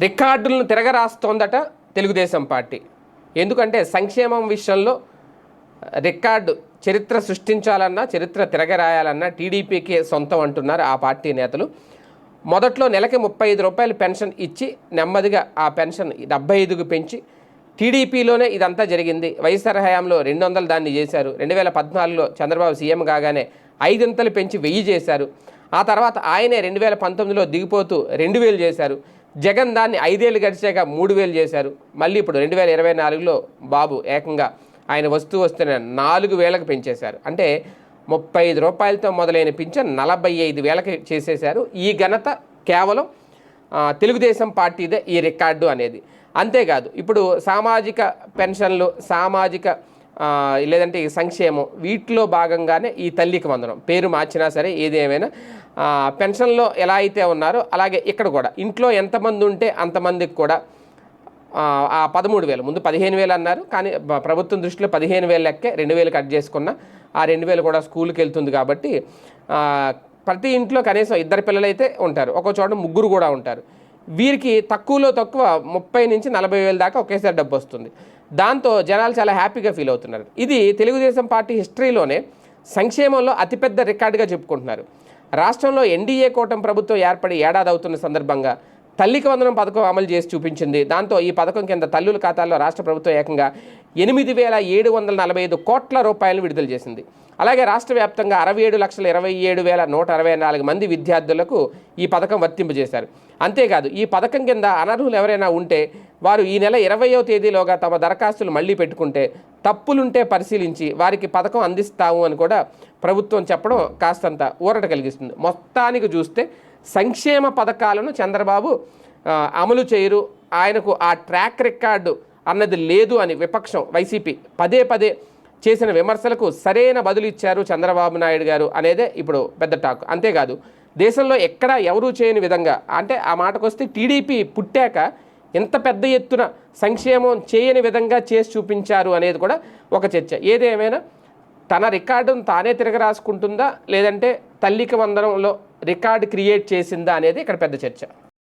రికార్డులను తిరగరాస్తోందట తెలుగుదేశం పార్టీ. ఎందుకంటే సంక్షేమం విషయంలో రికార్డు చరిత్ర సృష్టించాలన్నా చరిత్ర తిరగరాయాలన్నా టీడీపీకి సొంతం అంటున్నారు ఆ పార్టీ నేతలు. మొదట్లో నెలకి ముప్పై ఐదు రూపాయలు పెన్షన్ ఇచ్చి నెమ్మదిగా ఆ పెన్షన్ డెబ్బై ఐదుకు పెంచి టీడీపీలోనే ఇదంతా జరిగింది. వైఎస్ఆర్ హయాంలో రెండు వందలు దాన్ని చేశారు. రెండు వేల పద్నాలుగులో చంద్రబాబు సీఎం కాగానే ఐదింతలు పెంచి వెయ్యి చేశారు. ఆ తర్వాత ఆయనే రెండు వేల పంతొమ్మిదిలో దిగిపోతూ రెండు వేలు చేశారు. జగన్ దాన్ని ఐదేళ్ళు గడిచాక మూడు వేలు చేశారు. మళ్ళీ ఇప్పుడు రెండు వేల ఇరవై నాలుగులో బాబు ఏకంగా ఆయన వస్తూ వస్తున్న నాలుగు వేలకు పెంచేశారు. అంటే ముప్పై ఐదు రూపాయలతో మొదలైన పింఛన్ నలభై ఐదు వేలకి చేసేశారు. ఈ ఘనత కేవలం తెలుగుదేశం పార్టీదే ఈ రికార్డు అనేది. అంతేకాదు ఇప్పుడు సామాజిక పెన్షన్లు సామాజిక లేదంటే ఈ సంక్షేమం వీటిలో భాగంగానే ఈ తల్లికి వందనం. పేరు మార్చినా సరే ఏదేమైనా పెన్షన్లో ఎలా అయితే ఉన్నారో అలాగే ఇక్కడ కూడా. ఇంట్లో ఎంతమంది ఉంటే అంతమందికి కూడా ఆ, పదమూడు వేలు. ముందు పదిహేను వేలు అన్నారు కానీ ప్రభుత్వం దృష్టిలో పదిహేను వేలు లెక్కే రెండు వేలు కట్ చేసుకున్న. ఆ రెండు వేలు కూడా స్కూల్కి వెళ్తుంది కాబట్టి ప్రతి ఇంట్లో కనీసం ఇద్దరు పిల్లలైతే ఉంటారు. ఒక చోట ముగ్గురు కూడా ఉంటారు. వీరికి తక్కువలో తక్కువ ముప్పై నుంచి నలభై వేల దాకా ఒకేసారి డబ్బు వస్తుంది. దాంతో జనాలు చాలా హ్యాపీగా ఫీల్ అవుతున్నారు. ఇది తెలుగుదేశం పార్టీ హిస్టరీలోనే సంక్షేమంలో అతిపెద్ద రికార్డుగా చెప్పుకుంటున్నారు. రాష్ట్రంలో ఎన్డీఏ కూటమి ప్రభుత్వం ఏర్పడి ఏడాది అవుతున్న సందర్భంగా తల్లికి వందనం పథకం అమలు చేసి చూపించింది. దాంతో ఈ పథకం కింద తల్లుల ఖాతాల్లో రాష్ట్ర ప్రభుత్వం ఏకంగా ఎనిమిది వేల ఏడు వందల నలభై ఐదు కోట్ల రూపాయలను విడుదల చేసింది. అలాగే రాష్ట్ర వ్యాప్తంగా అరవై ఏడు లక్షల ఇరవై ఏడు వేల నూట అరవై నాలుగు మంది విద్యార్థులకు ఈ పథకం వర్తింపజేశారు అంతేకాదు ఈ పథకం కింద అనర్హులు ఎవరైనా ఉంటే వారు ఈ నెల ఇరవయో తేదీలోగా తమ దరఖాస్తులు మళ్ళీ పెట్టుకుంటే తప్పులుంటే పరిశీలించి వారికి పథకం అందిస్తాము అని కూడా ప్రభుత్వం చెప్పడం కాస్తంత ఊరట కలిగిస్తుంది. మొత్తానికి చూస్తే సంక్షేమ పథకాలను చంద్రబాబు అమలు చేయరు. ఆయనకు ఆ ట్రాక్ రికార్డు అన్నది లేదు అని విపక్షం వైసీపీ పదే పదే చేసిన విమర్శలకు సరైన బదులు ఇచ్చారు చంద్రబాబు నాయుడు గారు అనేదే ఇప్పుడు పెద్ద టాక్. అంతేకాదు దేశంలో ఎక్కడా ఎవరూ చేయని విధంగా అంటే ఆ మాటకు వస్తే టీడీపీ పుట్టాక ఎంత పెద్ద ఎత్తున సంక్షేమం చేయని విధంగా చేసి చూపించారు అనేది కూడా ఒక చర్చ. ఏదేమైనా తన రికార్డును తానే తిరగరాసుకుంటుందా? లేదంటే తల్లికి వందనంలో రికార్డు క్రియేట్ చేసిందా అనేది ఇక్కడ పెద్ద చర్చ.